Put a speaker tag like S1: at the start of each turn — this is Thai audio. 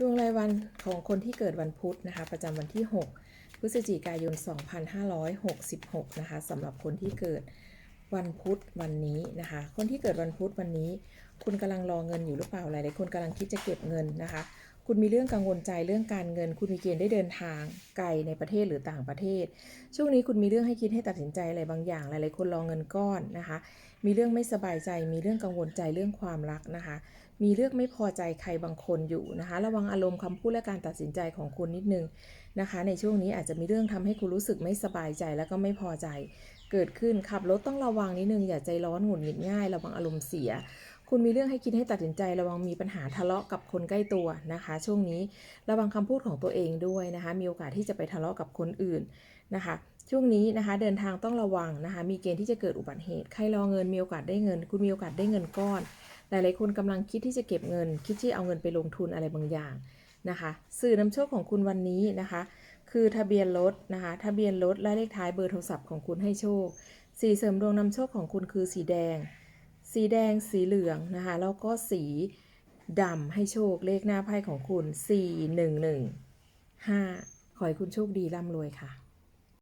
S1: ดวงรายวันของคนที่เกิดวันพุธนะคะ ประจำวันที่ 6 พฤศจิกายน 2566 นะคะสำหรับคนที่เกิดวันพุธวันนี้นะคะ คนที่เกิดวันพุธวันนี้ คุณกำลังรอเงินอยู่หรือเปล่าหลายๆคนกำลังคิดจะเก็บเงินนะคะ คุณมีเรื่องกังวลใจเรื่องการเงิน คุณมีเกณฑ์ได้เดินทางไกลในประเทศหรือต่างประเทศ ช่วงนี้คุณมีเรื่องให้คิดให้ตัดสินใจอะไรบางอย่าง หลายๆคนรอเงินก้อนนะคะ มีเรื่องไม่สบายใจ มีเรื่องกังวลใจเรื่องความรักนะคะ มีเรื่องไม่พอใจใครบางคนอยู่นะคะ ระวังอารมณ์คำพูดและการตัดสินใจของคุณนิดนึงนะคะ ในช่วงนี้อาจจะมีเรื่องทำให้คุณรู้สึกไม่สบายใจแล้วก็ไม่พอใจ เกิดขึ้นขับรถต้องระวังนิดนึงอย่าใจร้อนหงุดหงิดง่าย ระวังอารมณ์เสีย คุณมีเรื่องให้คิดให้ตัดสินใจระวังมีปัญหาทะเลาะกับคนใกล้ตัวนะคะ ช่วงนี้ระวังคำพูดของตัวเองด้วยนะคะ มีโอกาสที่จะไปทะเลาะกับคนอื่นนะคะ ช่วงนี้นะคะเดินทางต้องระวังนะคะ มีเกณฑ์ที่จะเกิดอุบัติเหตุใครรอเงินมีโอกาสได้เงิน คุณมีโอกาสได้เงินก้อน หลายๆคนกำลังคิดที่จะเก็บเงิน คิดที่เอาเงินไปลงทุนอะไรบางอย่างนะคะ สื่อนำโชคของคุณวันนี้นะคะ คือทะเบียนรถนะคะ ทะเบียนรถและเลขท้ายเบอร์โทรศัพท์ของคุณให้โชค สีเสริมดวงนำโชคของคุณคือสีแดง สีแดงสีเหลืองนะคะแล้วก็สีดำให้โชคเลขหน้าไพ่ของคุณ 4 1 1 5 ขอให้คุณโชคดีร่ำรวยค่ะ